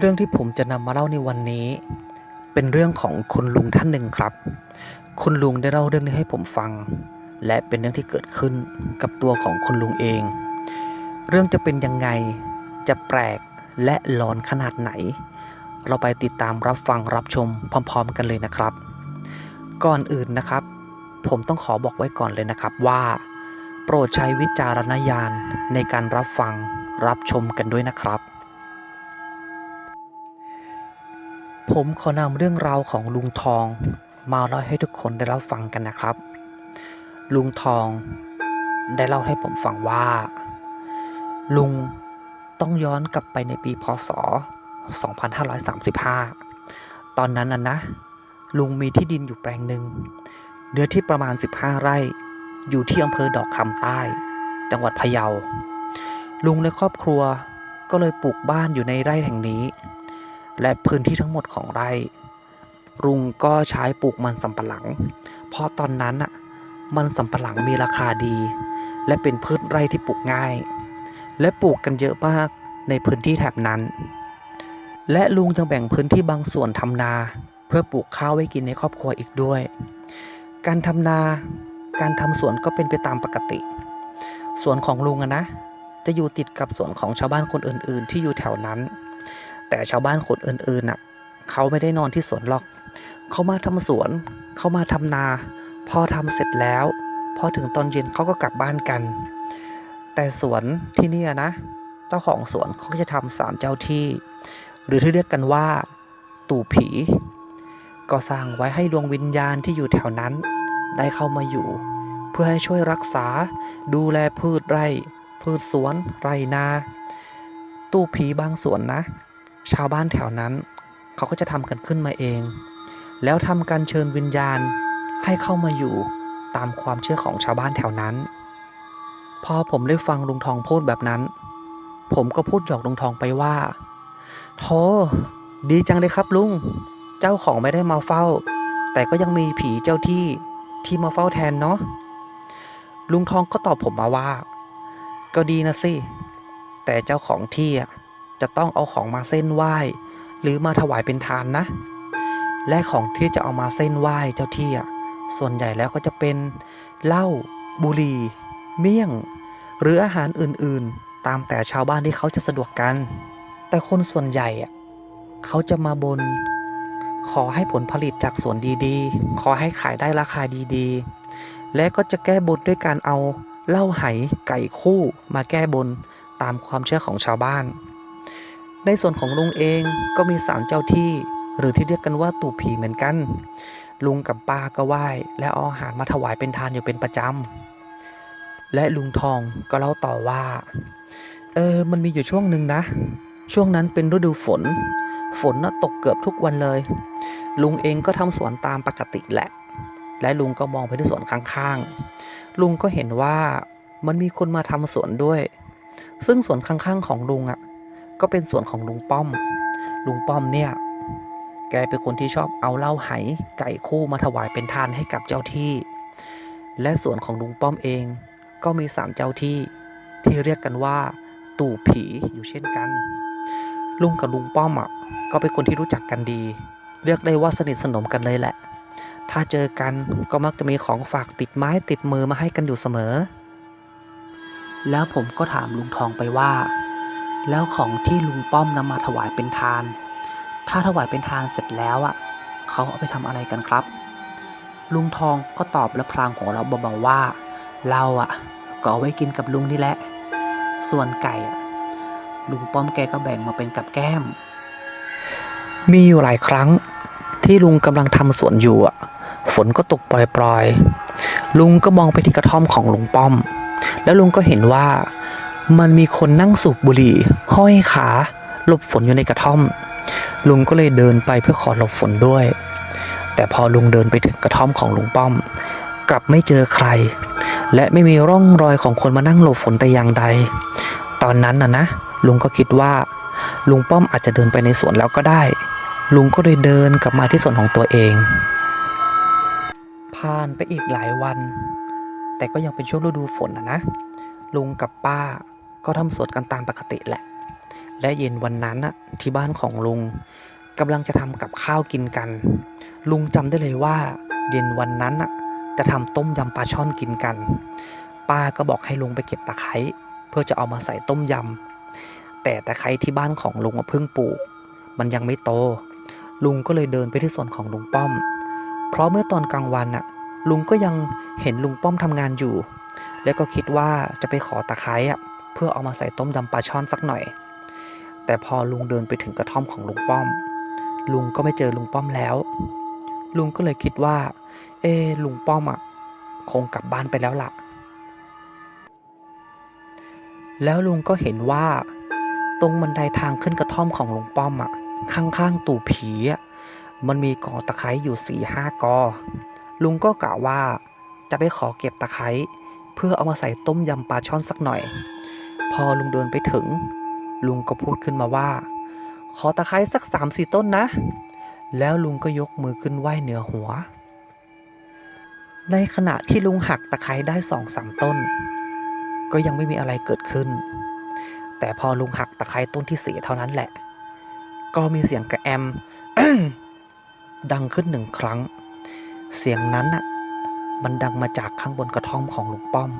เรื่องที่ผมจะนำมาเล่าในวันนี้ เป็นเรื่องของคุณลุงท่านหนึ่งครับ คุณลุงได้เล่าเรื่องนี้ให้ผมฟัง และเป็นเรื่องที่เกิดขึ้นกับตัวของคุณลุงเอง เรื่องจะเป็นยังไงจะแปลกและหลอนขนาดไหน เราไปติดตามรับฟังรับชมพร้อม ๆ กันเลยนะครับ ก่อนอื่นนะครับ ผมต้องขอบอกไว้ก่อนเลยนะครับว่า โปรดใช้วิจารณญาณในการรับฟังรับชมกันด้วยนะครับ ผมขอนำเรื่องราวของลุงทอง มาเล่าให้ทุกคนได้รับฟังกันนะครับ ลุงทองได้เล่าให้ผมฟังว่า ลุงต้องย้อนกลับไปในปีพศ 2535 ตอนนั้นน่ะนะ ลุงมีที่ดินอยู่แปลงหนึ่งเนื้อที่ประมาณ 15 ไร่ อยู่ที่อำเภอดอกคำใต้ จังหวัดพะเยา ลุงและครอบครัวก็เลยปลูกบ้านอยู่ในไร่แห่งนี้ และพื้นที่ทั้งหมดของไร่ลุงก็ใช้ปลูกมันสำปะหลัง เพราะตอนนั้นอะมันสำปะหลังมีราคาดี และเป็นพืชไร่ที่ปลูกง่าย และปลูกกันเยอะมากในพื้นที่แถบนั้น และลุงยังแบ่งพื้นที่บางส่วนทำนา เพื่อปลูกข้าวไว้กินในครอบครัวอีกด้วย การทำนา การทำสวนก็เป็นไปตามปกติ สวนของลุงอะนะ จะอยู่ติดกับสวนของชาวบ้านคนอื่น ๆ ที่อยู่แถวนั้น แต่ชาวบ้านคนอื่นๆน่ะเขาไม่ได้นอนที่สวนหรอก เขามาทำสวน เขามาทำนา พอทำเสร็จแล้ว พอถึงตอนเย็นเขาก็กลับบ้านกัน แต่สวนที่นี่นะ เจ้าของสวนเขาก็จะทำศาลเจ้าที่ หรือที่เรียกกันว่า ตู่ผี ก็สร้างไว้ให้ดวงวิญญาณที่อยู่แถวนั้น ได้เข้ามาอยู่ เพื่อให้ช่วยรักษา ดูแลพืชไร่ พืชสวน ไรนา ตู้ผีบางส่วนนะ ชาวบ้านแถวนั้น เขาก็จะทำกันขึ้นมาเอง แล้วทำการเชิญวิญญาณให้เข้ามาอยู่ตามความเชื่อของชาวบ้านแถวนั้น พอผมได้ฟังลุงทองพูดแบบนั้น ผมก็พูดหยอกลุงทองไปว่าโธ่ดีจังเลยครับลุง เจ้าของไม่ได้มาเฝ้า แต่ก็ยังมีผีเจ้าที่ที่มาเฝ้าแทนเนาะลุงทองก็ตอบผมมาว่า ก็ดีนะสิ แต่เจ้าของที่อะ จะต้องเอาของมาเส้นไหว้ หรือมาถวายเป็นทานนะ และของที่จะเอามาเส้นไหว้เจ้าที่อะส่วนใหญ่แล้วก็จะเป็นเหล้าบุหรี่ เมี่ยง หรืออาหารอื่นๆ ตามแต่ชาวบ้านที่เขาจะสะดวกกัน แต่คนส่วนใหญ่อะเขาจะมาบน ขอให้ผลผลิตจากสวนดีๆ ขอให้ขายได้ราคาดีๆ และก็จะแก้บนด้วยการเอาเหล้าไหไก่คู่มาแก้บนตามความเชื่อของชาวบ้าน ในส่วนของลุงเองก็มีศาลเจ้าที่ หรือที่เรียกกันว่าตู่ผีเหมือนกัน ลุงกับป้าก็ไหว้และเอาอาหารมาถวายเป็นทานอยู่เป็นประจำและลุงทองก็เล่าต่อว่า เออมันมีอยู่ช่วงหนึ่งนะ ช่วงนั้นเป็นฤดูฝน ฝนน่ะตกเกือบทุกวันเลย ลุงเองก็ทำสวนตามปกติแหละ และลุงก็มองไปที่สวนข้างๆ ลุงก็เห็นว่ามันมีคนมาทำสวนด้วย ซึ่งสวนข้างๆของลุงอะ ก็เป็นส่วนของลุงป้อม ลุงป้อมเนี่ย แกเป็นคนที่ชอบเอาเหล้าไหไก่คู่มาถวายเป็นทานให้กับเจ้าที่ และส่วนของลุงป้อมเอง ก็มีศาลเจ้าที่ที่เรียกกันว่า ตู่ผีอยู่เช่นกัน ลุงกับลุงป้อมอะก็เป็นคนที่รู้จักกันดี เรียกได้ว่าสนิทสนมกันเลยแหละ ถ้าเจอกันก็มักจะมีของฝากติดไม้ติดมือมาให้กันอยู่เสมอ แล้วผมก็ถามลุงทองไปว่า แล้วของที่ลุงป้อมนำมาถวายเป็นทาน ถ้าถวายเป็นทานเสร็จแล้วอะเขาเอาไปทำอะไรกันครับ ลุงทองก็ตอบและพลางของเราเบาๆว่า เราอะ ก็เอาไว้กินกับลุงนี่แหละ ส่วนไก่ลุงป้อมแกก็แบ่งมาเป็นกับแก้ม มีอยู่หลายครั้งที่ลุงกำลังทำสวนอยู่อะ ฝนก็ตกปล่อยๆ ลุงก็มองไปที่กระท่อมของลุงป้อม แล้วลุงก็เห็นว่า มันมีคนนั่งสูบบุหรี่ ห้อยขาหลบฝนอยู่ในกระท่อม ลุงก็เลยเดินไปเพื่อขอหลบฝนด้วย แต่พอลุงเดินไปถึงกระท่อมของลุงป้อม กลับไม่เจอใคร และไม่มีร่องรอยของคนมานั่งหลบฝนแต่อย่างใด ตอนนั้นน่ะนะ ลุงก็คิดว่า ลุงป้อมอาจจะเดินไปในสวนแล้วก็ได้ ลุงก็เลยเดินกลับมาที่สวนของตัวเอง ผ่านไปอีกหลายวัน แต่ก็ยังเป็นช่วงฤดูฝนนะนะลุงกับป้า ก็ทำสวนกันตามปกติแหละ และเย็นวันนั้นน่ะที่บ้านของลุงกำลังจะทำกับข้าวกินกัน ลุงจำได้เลยว่า เย็นวันนั้นน่ะจะทำต้มยำปลาช่อนกินกัน ป้าก็บอกให้ลุงไปเก็บตะไคร้เพื่อจะเอามาใส่ต้มยำแต่ตะไคร้ที่บ้านของลุงเพิ่งปลูก มันยังไม่โต ลุงก็เลยเดินไปที่สวนของลุงป้อม เพราะเมื่อตอนกลางวันน่ะลุงก็ยังเห็นลุงป้อมทำงานอยู่ แล้วก็คิดว่าจะไปขอตะไคร้อะ พื่อเอามาใส่ต้มยำปลาช่อนสักหน่อย แต่พอลุงเดินไปถึงกระท่อมของลุงป้อม ลุงก็ไม่เจอลุงป้อมแล้ว ลุงก็เลยคิดว่า เอะลุงป้อมอะคงกลับบ้านไปแล้วล่ะ แล้วลุงก็เห็นว่า ตรงบันไดทางขึ้นกระท่อมของลุงป้อมอะข้างๆตู่ผีอะมันมีกอตะไคร้อยู่สี่ห้ากอ ลุงก็กะว่าจะไปขอเก็บตะไคร้เพื่อเอามาใส่ต้มยำปลาช่อนสักหน่อย พอลุงเดินไปถึง ลุงก็พูดขึ้นมาว่า ขอตะไคร้สักสามสี่ต้นนะ แล้วลุงก็ยกมือขึ้นไหว้เหนือหัว ในขณะที่ลุงหักตะไคร้ได้สองสามต้น ก็ยังไม่มีอะไรเกิดขึ้น แต่พอลุงหักตะไคร้ต้นที่สี่เท่านั้นแหละ ก็มีเสียงกระแอมดังขึ้นหนึ่งครั้ง เสียงนั้นน่ะ มันดังมาจากข้างบนกระท่อมของลุงป้อม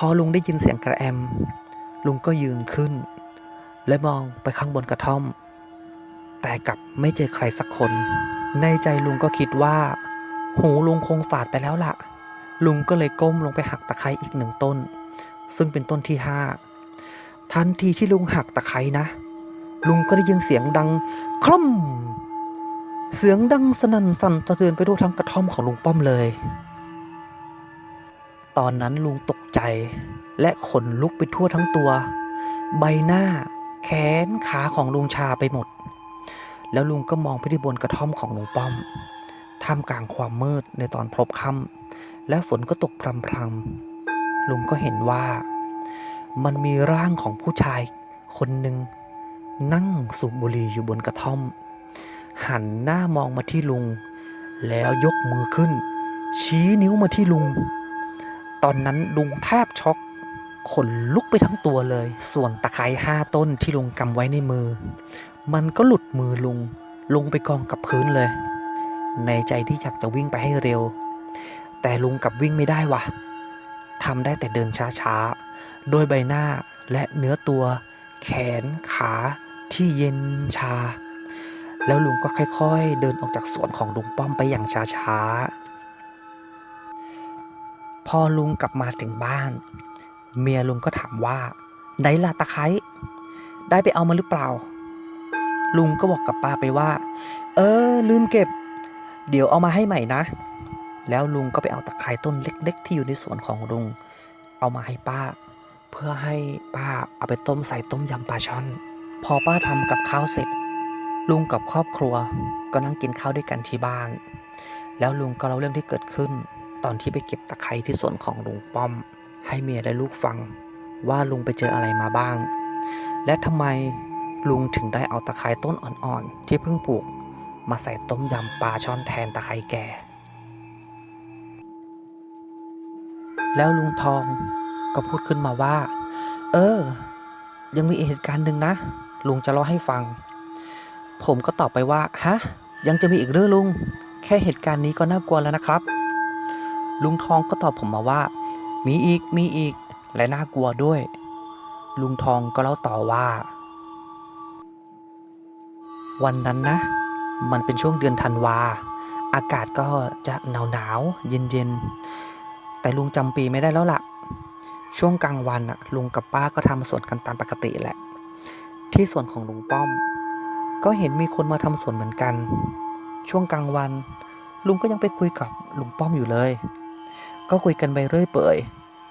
พอลุงได้ยินเสียงกระแอม ลุงก็ยืนขึ้น และมองไปข้างบนกระท่อม แต่กลับไม่เจอใครสักคน ในใจลุงก็คิดว่า หูลุงคงฝาดไปแล้วล่ะ ลุงก็เลยก้มลงไปหักตะไคร้อีกหนึ่งต้น ซึ่งเป็นต้นที่ห้าทันทีที่ลุงหักตะไคร้นะ ลุงก็ได้ยินเสียงดังคล่อมเสียงดังสนั่นสั่นสะเทือนไปทั่วทั้งกระท่อมของลุงป้อมเลย ตอนนั้นลุงตกใจ และขนลุกไปทั่วทั้งตัว ใบหน้า แขนขาของลุงชาไปหมด แล้วลุงก็มองไปที่บนกระท่อมของลุงป้อม ท่ามกลางความมืดในตอนพลบค่ำและฝนก็ตกพรำๆลุงก็เห็นว่า มันมีร่างของผู้ชายคนหนึ่งนั่งสูบบุหรี่อยู่บนกระท่อม หันหน้ามองมาที่ลุง แล้วยกมือขึ้น ชี้นิ้วมาที่ลุง ตอนนั้นลุงแทบช็อกขนลุกไปทั้งตัวเลย ส่วนตะไคร้ห้าต้นที่ลุงกำไว้ในมือ มันก็หลุดมือลุง ลงไปกองกับพื้นเลย ในใจที่อยากจะวิ่งไปให้เร็ว แต่ลุงกลับวิ่งไม่ได้วะทำได้แต่เดินช้าๆ โดยใบหน้าและเนื้อตัว แขนขาที่เย็นชา แล้วลุงก็ค่อยๆ เดินออกจากสวนของลุงป้อมไปอย่างช้าๆ พอลุงกลับมาถึงบ้าน เมียลุงก็ถามว่าไหนล่ะตะไคร้ได้ไปเอามาหรือเปล่า ลุงก็บอกกับป้าไปว่า เออ ลืมเก็บ เดี๋ยวเอามาให้ใหม่นะ แล้วลุงก็ไปเอาตะไคร้ต้นเล็ก ๆ ที่อยู่ในสวนของลุง เอามาให้ป้า เพื่อให้ป้าเอาไปต้มใส่ต้มยำปลาช่อน พอป้าทำกับข้าวเสร็จ ลุงกับครอบครัวก็นั่งกินข้าวด้วยกันที่บ้าน แล้วลุงก็เล่าเรื่องที่เกิดขึ้น ตอนที่ไปเก็บตะไคร้ที่สวนของลุงป้อม ให้เมียและลูกฟังว่าลุงไปเจออะไรมาบ้าง และทำไมลุงถึงได้เอาตะไคร้ต้นอ่อนๆ ที่เพิ่งปลูก มาใส่ต้มยำปลาช่อนแทนตะไคร้แก่ แล้วลุงทองก็พูดขึ้นมาว่า เออ ยังมีเหตุการณ์หนึ่งนะ ลุงจะเล่าให้ฟัง ผมก็ตอบไปว่า ฮะ ยังจะมีอีกเรื่องลุง แค่เหตุการณ์นี้ก็น่ากลัวแล้วนะครับ ลุงทองก็ตอบผมมาว่า มีอีกมีอีก และน่ากลัวด้วย ลุงทองก็เล่าต่อว่า วันนั้นนะ มันเป็นช่วงเดือนธันวา อากาศก็จะหนาวหนาวเย็นเย็นแต่ลุงจำปีไม่ได้แล้วล่ะ ช่วงกลางวันอะลุงกับป้าก็ทำสวนกันตามปกติแหละ ที่สวนของลุงป้อม ก็เห็นมีคนมาทำสวนเหมือนกัน ช่วงกลางวัน ลุงก็ยังไปคุยกับลุงป้อมอยู่เลย ก็คุยกันไปเรื่อยเปื่อย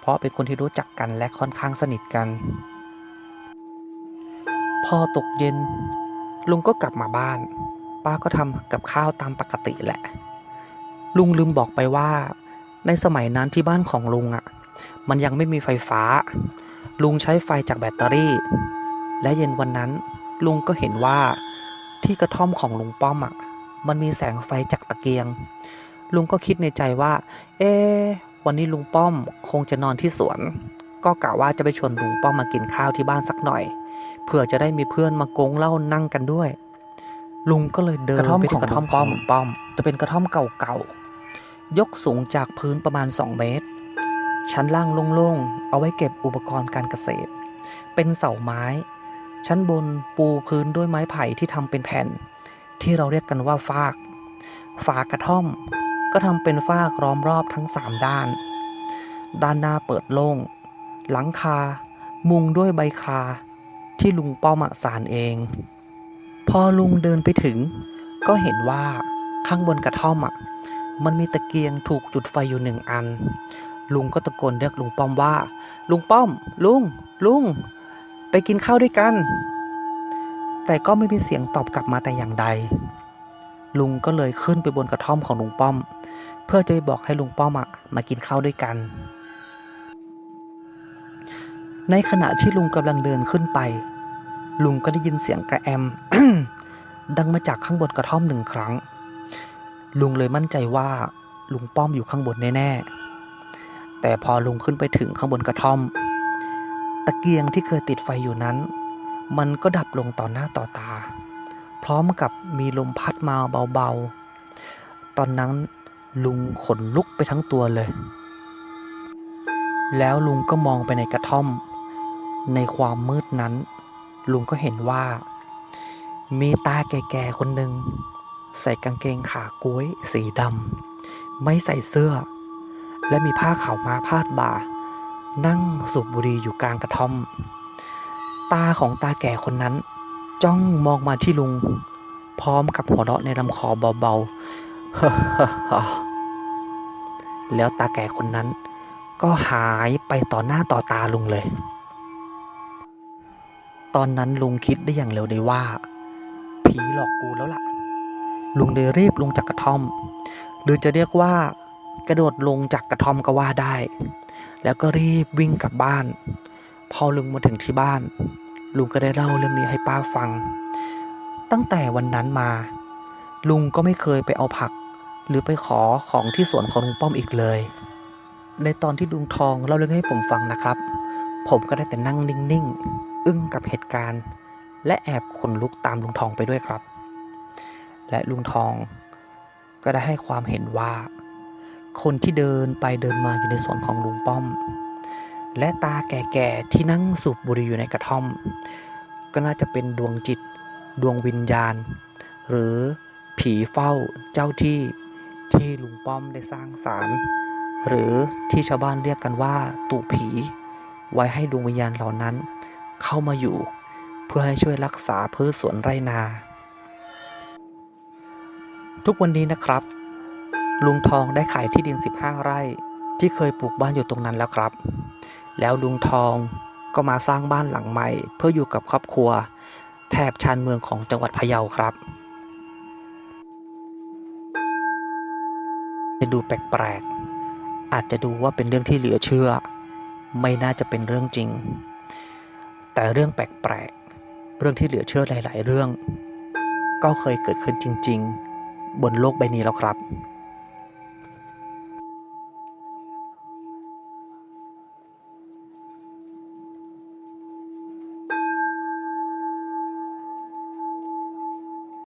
เพราะเป็นคนที่รู้จักกันและค่อนข้างสนิทกัน พอตกเย็น ลุงก็กลับมาบ้าน ป้าก็ทำกับข้าวตามปกติแหละ ลุงลืมบอกไปว่า ในสมัยนั้นที่บ้านของลุงอะ่ะ มันยังไม่มีไฟฟ้า ลุงใช้ไฟจากแบตเตอรี่ และเย็นวันนั้น ลุงก็เห็นว่าที่กระท่อมของลุงป้อมอะ่ะ มันมีแสงไฟจากตะเกียง ลุงก็คิดในใจว่า เอ๊ะวันนี้ลุงป้อมคงจะนอนที่สวน ก็กะว่าจะไปชวนลุงป้อมมากินข้าวที่บ้านสักหน่อยเพื่อจะได้มีเพื่อนมากงเหล้านั่งกันด้วย ลุงก็เลยเดินกระท่อมไปที่ของกระท่อมลุงป้ป้ออมมป้อม จะเป็นกระท่อมเก่าๆ ยกสูงจากพื้นประมาณ 2 เมตร ชั้นล่างโล่งๆ เอาไว้เก็บอุปกรณ์การเกษตร เป็นเสาไม้ ชั้นบนปูพื้นด้วยไม้ไผ่ที่ทำเป็นแผ่น ที่เราเรียกกันว่าฟาก ฝากระท่อม ก็ทำเป็นฟากล้อมรอบทั้งสามด้าน ด้านหน้าเปิดโล่ง หลังคา มุงด้วยใบคา ที่ลุงป้อมสารเอง พอลุงเดินไปถึง ก็เห็นว่าข้างบนกระท่อมอะ มันมีตะเกียงถูกจุดไฟอยู่หนึ่งอัน ลุงก็ตะโกนเรียกลุงป้อมว่า ลุงป้อม ลุง ลุง ไปกินข้าวด้วยกัน แต่ก็ไม่มีเสียงตอบกลับมาแต่อย่างใด ลุงก็เลยขึ้นไปบนกระท่อมของลุงป้อม เพื่อจะไปบอกให้ลุงป้อมอะมากินข้าวด้วยกัน ในขณะที่ลุงกำลังเดินขึ้นไป ลุงก็ได้ยินเสียงกระแอม ดังมาจากข้างบนกระท่อมหนึ่งครั้ง ลุงเลยมั่นใจว่าลุงป้อมอยู่ข้างบนแน่ๆ แต่พอลุงขึ้นไปถึงข้างบนกระท่อม ตะเกียงที่เคยติดไฟอยู่นั้น มันก็ดับลงต่อหน้าต่อตา พร้อมกับมีลมพัดมาเบาๆ ตอนนั้นลุงขนลุกไปทั้งตัวเลย แล้วลุงก็มองไปในกระท่อม ในความมืดนั้น ลุงก็เห็นว่า มีตาแก่ๆคนหนึ่ง ใส่กางเกงขาก้วยสีดำไม่ใส่เสื้อ และมีผ้าขาวมาพาดบ่า นั่งสูบบุหรี่อยู่กลางกระท่อม ตาของตาแก่คนนั้น จ้องมองมาที่ลุง พร้อมกับหัวเราะในลำคอเบาๆ แล้วตาแก่คนนั้น ก็หายไปต่อหน้าต่อตาลุงเลย ตอนนั้นลุงคิดได้อย่างเร็วเลยว่า ผีหลอกกูแล้วล่ะ ลุงเลยรีบลงจากกระท่อม หรือจะเรียกว่ากระโดดลงจากกระท่อมก็ว่าได้ แล้วก็รีบวิ่งกลับบ้าน พอลุงมาถึงที่บ้าน ลุงก็ได้เล่าเรื่องนี้ให้ป้าฟัง ตั้งแต่วันนั้นมา ลุงก็ไม่เคยไปเอาผัก หรือไปขอของที่สวนของลุงป้อมอีกเลย ในตอนที่ลุงทองเล่าเรื่องให้ผมฟังนะครับ ผมก็ได้แต่นั่งนิ่งๆ อึ้งกับเหตุการณ์ และแอบขนลุกตามลุงทองไปด้วยครับ และลุงทองก็ได้ให้ความเห็นว่า คนที่เดินไปเดินมาอยู่ในสวนของลุงป้อม และตาแก่ๆที่นั่งสูบบุหรี่อยู่ในกระท่อม ก็น่าจะเป็นดวงจิต ดวงวิญญาณ หรือผีเฝ้าเจ้าที่ที่ลุงป้อมได้สร้างศาลหรือที่ชาวบ้านเรียกกันว่าตู่ผี ไว้ให้ดวงวิญญาณเหล่านั้น เข้ามาอยู่ เพื่อให้ช่วยรักษาพืชสวนไร่นา ทุกวันนี้นะครับ ลุงทองได้ขายที่ดิน 15 ไร่ ที่เคยปลูกบ้านอยู่ตรงนั้นแล้วครับ แล้วลุงทองก็มาสร้างบ้านหลังใหม่ เพื่ออยู่กับครอบครัว แถบชานเมืองของจังหวัดพะเยาครับจะดูแปลกๆอาจจะดูว่าเป็นเรื่องที่เหลือเชื่อ ไม่น่าจะเป็นเรื่องจริง แต่เรื่องแปลกๆเรื่องที่เหลือเชื่อหลาย ๆ เรื่อง ก็เคยเกิดขึ้นจริง ๆ บนโลกใบนี้แล้วครับ